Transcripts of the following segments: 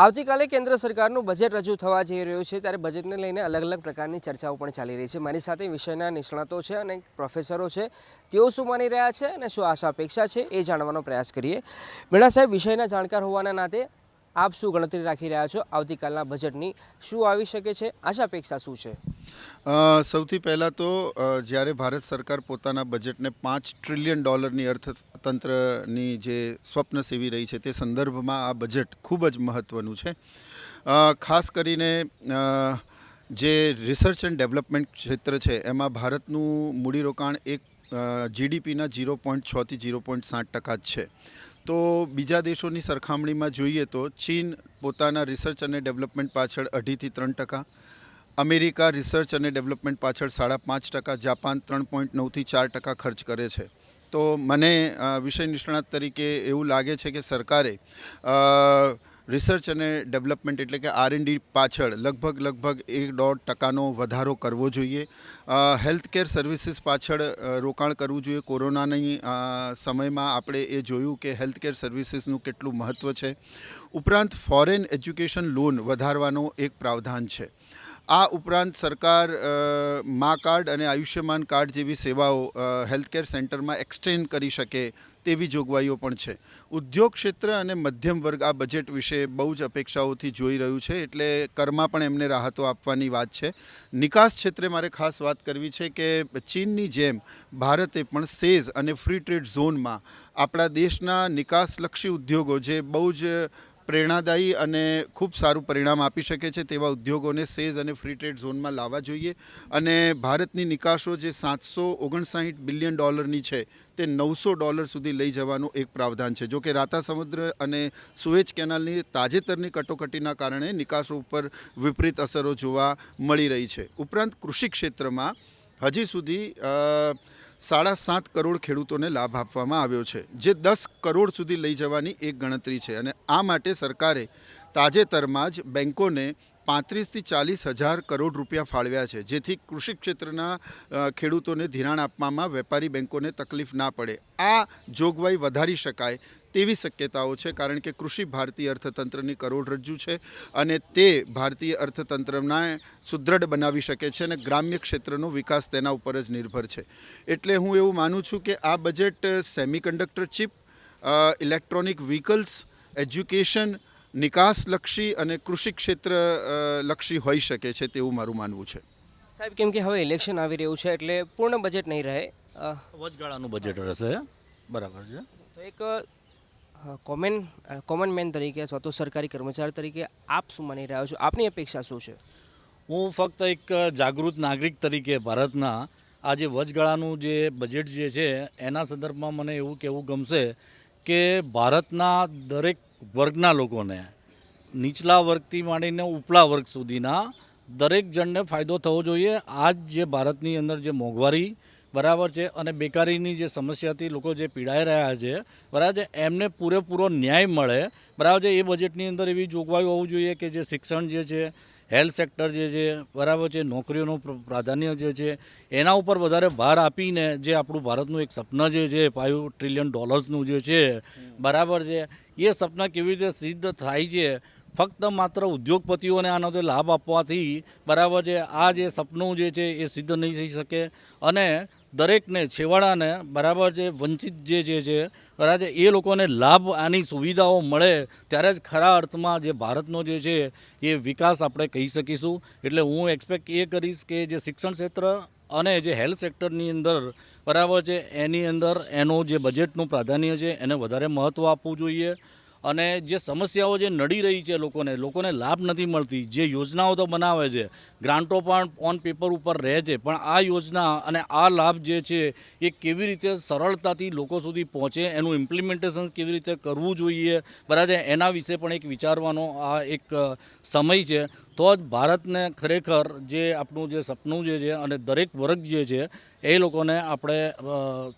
આવતીકાલે કેન્દ્ર સરકારનું બજેટ રજૂ થવા જઈ રહ્યું છે, ત્યારે બજેટને લઈને અલગ અલગ પ્રકારની ચર્ચાઓ પણ ચાલી રહી છે. મારી સાથે વિષયના નિષ્ણાતો છે અને પ્રોફેસરો છે. તેઓ શું માની રહ્યા છે અને શું આશા અપેક્ષા છે એ જાણવાનો પ્રયાસ કરીએ. મીણા સાહેબ, વિષયના જાણકાર હોવાના નાતે આપ શું ગણતરી રાખી રહ્યા છો? આવતીકાલના બજેટની શું આવી શકે છે? આશા અપેક્ષા શું છે? સૌથી પહેલાં તો જ્યારે ભારત સરકાર પોતાના બજેટને પાંચ ટ્રિલિયન ડોલરની અર્થતંત્રની જે સ્વપ્ન સેવી રહી છે, તે સંદર્ભમાં આ બજેટ ખૂબ જ મહત્ત્વનું છે. ખાસ કરીને જે રિસર્ચ એન્ડ ડેવલપમેન્ટ ક્ષેત્ર છે, એમાં ભારતનું મૂડીરોકાણ એક જીડીપીના ઝીરો પોઈન્ટ છથી ઝીરો પોઈન્ટ સાત ટકા જ છે. તો બીજા દેશોની સરખામણીમાં જોઈએ તો ચીન પોતાના રિસર્ચ અને ડેવલપમેન્ટ પાછળ અઢીથી ત્રણ ટકા, અમેરિકા રિસર્ચ અને ડેવલપમેન્ટ પાછળ સાડા પાંચ ટકા, જાપાન ત્રણ પોઈન્ટ નવથી ચાર ટકા ખર્ચ કરે છે. તો મને વિષય નિષ્ણાત તરીકે એવું લાગે છે કે સરકારે રિસર્ચ અને ડેવલપમેન્ટ એટલે કે આર ડી પાછળ લગભગ લગભગ એક દોઢ ટકાનો વધારો કરવો જોઈએ. હેલ્થ કેર સર્વિસીસ પાછળ રોકાણ કરવું જોઈએ. કોરોનાની સમયમાં આપણે એ જોયું કે હેલ્થ કેર સર્વિસીસનું કેટલું મહત્ત્વ છે. ઉપરાંત ફોરેન એજ્યુકેશન લોન વધારવાનો એક પ્રાવધાન છે. આ ઉપરાંત સરકાર મા કાર્ડ અને આયુષ્યમાન કાર્ડ જેવી સેવાઓ હેલ્થકેર સેન્ટરમાં એક્સટેન્ડ કરી શકે તેવી જોગવાઈઓ પણ છે. ઉદ્યોગ ક્ષેત્ર અને મધ્યમ વર્ગ આ બજેટ વિશે બહુ જ અપેક્ષાઓથી જોઈ રહ્યું છે, એટલે કરમાં પણ એમને રાહતો આપવાની વાત છે. નિકાસ ક્ષેત્રે મારે ખાસ વાત કરવી છે કે ચીનની જેમ ભારતે પણ સેઝ અને ફ્રી ટ્રેડ ઝોનમાં આપણા દેશના નિકાસલક્ષી ઉદ્યોગો જે બહુ જ પ્રેરણાદાયી અને ખૂબ સારું પરિણામ આપી શકે છે તેવા ઉદ્યોગોને સેઝ અને ફ્રી ટ્રેડ ઝોનમાં લાવવા જોઈએ. અને ભારતની નિકાસો જે સાતસો ઓગણસાઠ બિલિયન ડોલરની છે, તે નવસો ડોલર સુધી લઈ જવાનું એક પ્રાવધાન છે. જો કે રાતા સમુદ્ર અને સુએજ કેનાલની તાજેતરની કટોકટીના કારણે નિકાસો ઉપર વિપરીત અસરો જોવા મળી રહી છે. ઉપરાંત કૃષિ ક્ષેત્રમાં હજી સુધી સાડા સાત કરોડ ખેડૂતોને લાભ આપવામાં આવ્યો છે, જે દસ કરોડ સુધી લઈ જવાની એક ગણતરી છે. અને આ માટે સરકારે તાજેતરમાં જ બેન્કોને પાંત્રીસથી ચાલીસ હજાર કરોડ રૂપિયા ફાળવ્યા છે, જેથી કૃષિ ક્ષેત્રના ખેડૂતોને ધિરાણ આપવામાં વેપારી બેન્કોને તકલીફ ના પડે. આ જોગવાઈ વધારી શકાય તેવી શક્યતાઓ છે, કારણ કે કૃષિ ભારતીય અર્થતંત્રની કરોડરજ્જુ છે અને તે ભારતીય અર્થતંત્રના સુદૃઢ બનાવી શકે છે અને ગ્રામ્ય ક્ષેત્રનો વિકાસ તેના ઉપર જ નિર્ભર છે. એટલે હું એવું માનું છું કે આ budget semiconductor chip electronic vehicles, education નિકાસલક્ષી અને કૃષિ ક્ષેત્ર લક્ષી હોઈ શકે છે તેવું મારું માનવું છે. સાહેબ કેમ કે હવે ઇલેક્શન આવી રહ્યું છે એટલે પૂર્ણ બજેટ નહીં રહે. વચગાળાનું બજેટ રહેશે. બરાબર છે. તો એક કોમન કોમન મેન તરીકે અથવા તો સરકારી કર્મચારી તરીકે આપ શું માની રહ્યા છો? આપની અપેક્ષા શું છે? હું ફક્ત એક જાગૃત નાગરિક તરીકે ભારતના આ જે વચગાળાનું જે બજેટ જે છે એના સંદર્ભમાં મને એવું કહેવું ગમશે કે ભારતના દરેક વર્ગના લોકોને, નીચલા વર્ગથી માંડીને ઉપલા વર્ગ સુધીના દરેક જણને ફાયદો થવો જોઈએ. આજ જે ભારતની અંદર જે મોંઘવારી બરાબર છે અને બેકારીની જે સમસ્યાથી લોકો જે પીડાઈ રહ્યા છે, બરાબર છે, એમને પૂરેપૂરો ન્યાય મળે. બરાબર છે, એ બજેટની અંદર એવી જોગવાઈઓ હોવું જોઈએ કે જે શિક્ષણ જે છે હેલ્થ સેક્ટર જે છે, બરાબર છે, નોકરીઓનું પ્રાધાન્ય જે છે, એના ઉપર વધારે ભાર આપીને જે આપણું ભારતનું એક સપના જે છે ફાઇવ ટ્રિલિયન ડોલર્સનું જે છે, બરાબર છે, એ સપના કેવી રીતે સિદ્ધ થાય છે, ફક્ત માત્ર ઉદ્યોગપતિઓને આનો જે લાભ આપવાથી, બરાબર છે, આ જે સપનું જે છે, એ સિદ્ધ નહીં થઈ શકે. અને દરેકને છેવાડાને બરાબર જે વંચિત જે જે છે, બરાબર એ લોકોને લાભ આની સુવિધાઓ મળે ત્યારે જ ખરા અર્થમાં જે ભારતનો જે છે, એ વિકાસ આપણે કહી શકીશું. એટલે હું એક્સપેક્ટ એ કરીશ કે જે શિક્ષણ ક્ષેત્ર અને જે હેલ્થ સેક્ટરની અંદર, બરાબર છે, એની અંદર એનું જે બજેટનું પ્રાધાન્ય છે, એને વધારે મહત્ત્વ આપવું જોઈએ. અને જે સમસ્યાઓ જે નડી રહી છે લોકોને લોકોને લાભ નથી મળતી. જે યોજનાઓ તો બનાવે છે, ગ્રાન્ટો પણ ઓન પેપર ઉપર રહે છે, પણ આ યોજના અને આ લાભ જે છે એ કેવી રીતે સરળતાથી લોકો સુધી પહોંચે, એનું ઇમ્પ્લિમેન્ટેશન કેવી રીતે કરવું જોઈએ? બરાબર, એના વિશે પણ એક વિચારવાનો આ એક સમય છે. તો જ ભારતને ખરેખર જે આપણું જે સપનું જે છે અને દરેક વર્ગ જે છે, એ લોકોને આપણે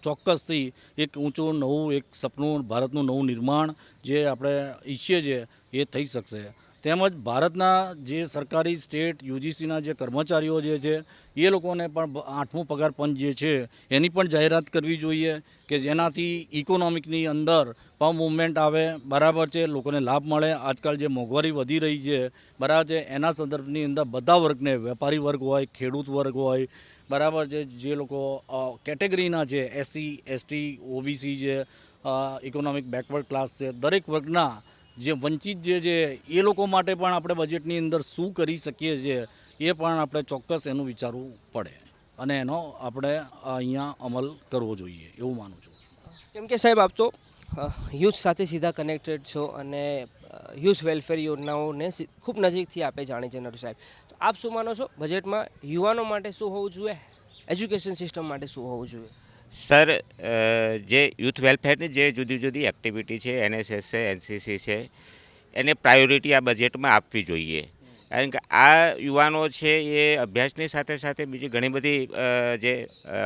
ચોક્કસથી એક ઊંચું નવું એક સપનું, ભારતનું નવું નિર્માણ જે આપણે ઈચ્છીએ છીએ એ થઈ શકશે. તેમજ ભારતના જે સરકારી સ્ટેટ, યુજીસીના જે કર્મચારીઓ જે છે, એ લોકોને પણ આઠમું પગાર પંચ જે છે, એની પણ જાહેરાત કરવી જોઈએ કે જેનાથી ઇકોનોમિકની અંદર પણ મુવમેન્ટ આવે. બરાબર છે, લોકોને લાભ મળે. આજકાલ જે મોંઘવારી વધી રહી છે, બરાબર છે, એના સંદર્ભની અંદર બધા વર્ગને, વેપારી વર્ગ હોય, ખેડૂત વર્ગ હોય, બરાબર છે, જે લોકો કેટેગરીના છે, એસસી, એસટી, ઓબીસી છે ઇકોનોમિક બેકવર્ડ ક્લાસ છે, દરેક વર્ગના જે વંચિત જે છે એ લોકો માટે પણ આપણે બજેટની અંદર શું કરી શકીએ છીએ, એ પણ આપણે ચોક્કસ એનું વિચારવું પડે. અને એનો આપણે અહીંયા અમલ કરવો જોઈએ, એવું માનું છું. કેમ કે સાહેબ, આપ તો યુથ સાથે સીધા કનેક્ટેડ છો અને યુથ વેલફેર યોજનાઓને ખૂબ નજીકથી આપે જાણે છે નરુ સાહેબ. તો આપ શું માનો છો? બજેટમાં યુવાનો માટે શું હોવું જોઈએ? એજ્યુકેશન સિસ્ટમ માટે શું હોવું જોઈએ? સર જે યુથ વેલફેરની જે જુદી જુદી એક્ટિવિટી છે, એનએસએસ છે, એનસીસી છે, એને પ્રાયોરિટી આ બજેટમાં આપવી જોઈએ. કારણ કે આ યુવાનો છે એ અભ્યાસની સાથે સાથે બીજી ઘણી બધી જે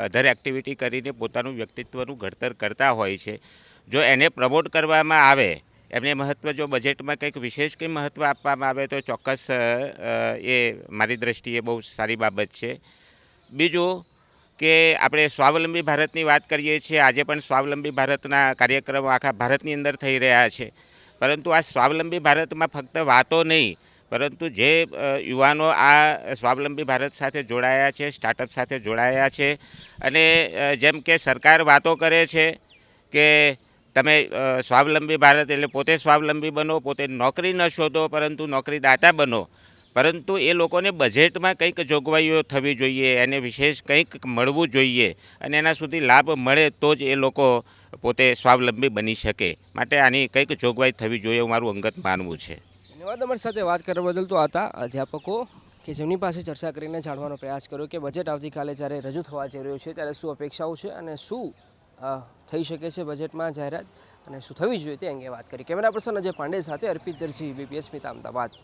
અધર એક્ટિવિટી કરીને પોતાનું વ્યક્તિત્વનું ઘડતર કરતા હોય છે. જો એને પ્રમોટ કરવામાં આવે, એમને મહત્ત્વ જો બજેટમાં કંઈક વિશેષ કંઈ મહત્ત્વ આપવામાં આવે તો ચોક્કસ એ મારી દ્રષ્ટિએ બહુ સારી બાબત છે. બીજું કે આપણે સ્વાવલંબી ભારતની વાત કરીએ છીએ, આજે પણ સ્વાવલંબી ભારતના કાર્યક્રમો આખા ભારતની અંદર થઈ રહ્યા છે. પરંતુ આ સ્વાવલંબી ભારતમાં ફક્ત વાતો નહીં, પરંતુ જે યુવાનો આ સ્વાવલંબી ભારત સાથે જોડાયા છે સ્ટાર્ટઅપ સાથે જોડાયા છે અને જેમ કે સરકાર વાતો કરે છે કે તમે સ્વાવલંબી ભારત એટલે પોતે સ્વાવલંબી બનો, પોતે નોકરી ન શોધો, પરંતુ નોકરીદાતા બનો. પરંતુ એ લોકોને બજેટમાં કંઈક જોગવાઈઓ થવી જોઈએ, એને વિશેષ કંઈક મળવું જોઈએ અને એના સુધી લાભ મળે તો જ એ લોકો પોતે સ્વાવલંબી બની શકે. માટે આની કંઈક જોગવાઈ થવી જોઈએ એવું મારું અંગત માનવું છે. ધન્યવાદ અમારી સાથે વાત કરવા બદલ તો હતા અધ્યાપકો કે જેમની પાસે ચર્ચા કરીને જાણવાનો પ્રયાસ કર્યો કે બજેટ આવતીકાલે જ્યારે રજૂ થવા જઈ રહ્યું છે ત્યારે શું અપેક્ષાઓ છે અને શું થઈ શકે છે બજેટમાં જાહેરાત અને શું થવી જોઈએ તે અંગે વાત કરી. કેમેરા પર્સન અજય પાંડે સાથે અર્પિત દરજી બીપીએસ મિતા અમદાવાદ.